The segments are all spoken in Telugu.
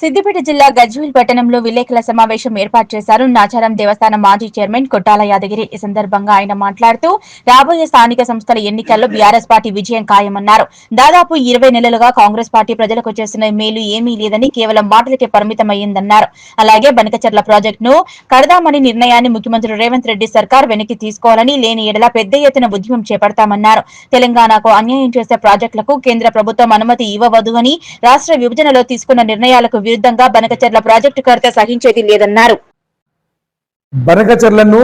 సిద్దిపేట జిల్లా గజ్వేల్ పట్టణంలో విలేకరుల సమావేశం ఏర్పాటు చేశారు. నాచారం దేవస్థానం మాజీ చైర్మన్ కొట్టాల యాదగిరి ఈ సందర్భంగా ఆయన మాట్లాడుతూ రాబోయే స్థానిక సంస్థల ఎన్నికల్లో బీఆర్ఎస్ పార్టీ విజయం ఖాయమన్నారు. దాదాపు ఇరవై నెలలుగా కాంగ్రెస్ పార్టీ ప్రజలకు చేసిన మేలు ఏమీ లేదని కేవలం మాటలకే పరిమితమైందన్నారు అలాగే బనకచర్ల ప్రాజెక్టును కడదామని నిర్ణయాన్ని ముఖ్యమంత్రి రేవంత్ రెడ్డి సర్కార్ వెనక్కి తీసుకోవాలని లేని ఎడల పెద్ద ఎత్తున ఉద్యమం చేపడతామన్నారు. తెలంగాణకు అన్యాయం చేసే ప్రాజెక్టులకు కేంద్ర ప్రభుత్వం అనుమతి ఇవ్వవద్దు అని రాష్ట్ర విభజనలో తీసుకున్న నిర్ణయాలకు విరుద్ధంగా బనకచర్ల ప్రాజెక్టు కర్త సహించేది లేదన్నారు. బనకచర్లను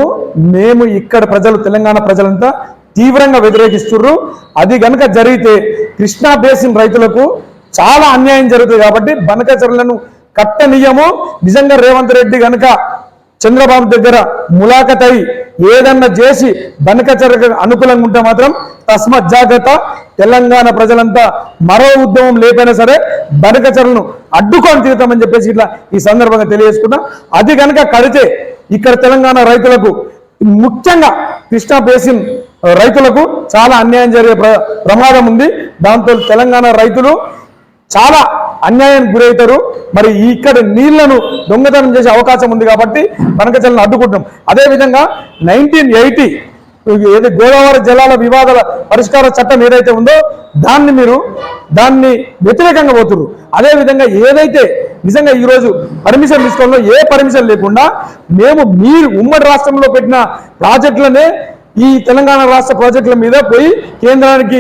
మేము ఇక్కడ ప్రజలు తెలంగాణ ప్రజలంతా తీవ్రంగా వ్యతిరేకిస్తున్నారు అది గనక జరిగితే కృష్ణా బేసిన్ రైతులకు చాలా అన్యాయం జరుగుతుంది కాబట్టి బనకచర్లను కట్టనీయము. నిజంగా రేవంత్ రెడ్డి గనక చంద్రబాబు దగ్గర ములాఖత్ అయి ఏదన్నా చేసి బనకచర్లకు అనుకూలంగా ఉంటే మాత్రం తస్మత్ జాగ్రత్త. తెలంగాణ ప్రజలంతా మరో ఉద్యమం లేపైనా సరే బనకచర్లను అడ్డుకొని తీరుతామని చెప్పేసి ఇట్లా ఈ సందర్భంగా తెలియజేసుకుంటాం అది కనుక కడితే ఇక్కడ తెలంగాణ రైతులకు ముఖ్యంగా కృష్ణా బేసిన్ రైతులకు చాలా అన్యాయం జరిగే ప్ర- ప్రమాదం ఉంది. దాంతో తెలంగాణ రైతులు చాలా అన్యాయానికి గురవుతారు. మరి ఇక్కడ నీళ్ళను దొంగతనం చేసే అవకాశం ఉంది కాబట్టి బనకచలను అడ్డుకుంటున్నాం. అదేవిధంగా నైన్టీన్ ఎయిటీ ఏది గోదావరి జలాల వివాదాల పరిష్కార చట్టం ఏదైతే ఉందో దాన్ని మీరు దాన్ని వ్యతిరేకంగా పోతున్నారు అదేవిధంగా ఏదైతే నిజంగా ఈరోజు పర్మిషన్ తీసుకోవడంలో ఏ పర్మిషన్ లేకుండా మేము మీరు ఉమ్మడి రాష్ట్రంలో పెట్టిన ప్రాజెక్టులనే ఈ తెలంగాణ రాష్ట్ర ప్రాజెక్టుల మీద పోయి కేంద్రానికి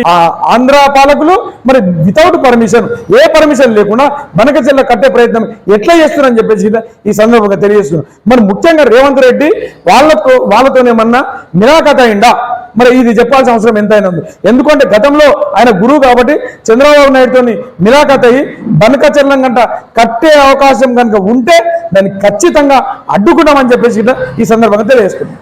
ఆంధ్ర పాలకులు మరి వితౌట్ పర్మిషన్ ఏ పర్మిషన్ లేకుండా బనకచెల్ల కట్టే ప్రయత్నం ఎట్లా చేస్తున్నారని చెప్పేసి ఈ సందర్భంగా తెలియజేస్తున్నాం మరి ముఖ్యంగా రేవంత్ రెడ్డి వాళ్ళతో వాళ్ళతోనేమన్నా నిరాకత అయిందా? మరి ఇది చెప్పాల్సిన అవసరం ఎంతైనా ఉంది. ఎందుకంటే గతంలో ఆయన గురువు కాబట్టి చంద్రబాబు నాయుడుతో మిలాఖత్ అయ్యి చెల్లం గంట కట్టే అవకాశం కనుక ఉంటే దాన్ని ఖచ్చితంగా అడ్డుకున్నామని చెప్పేసి ఈ సందర్భంగా తెలియజేస్తున్నాం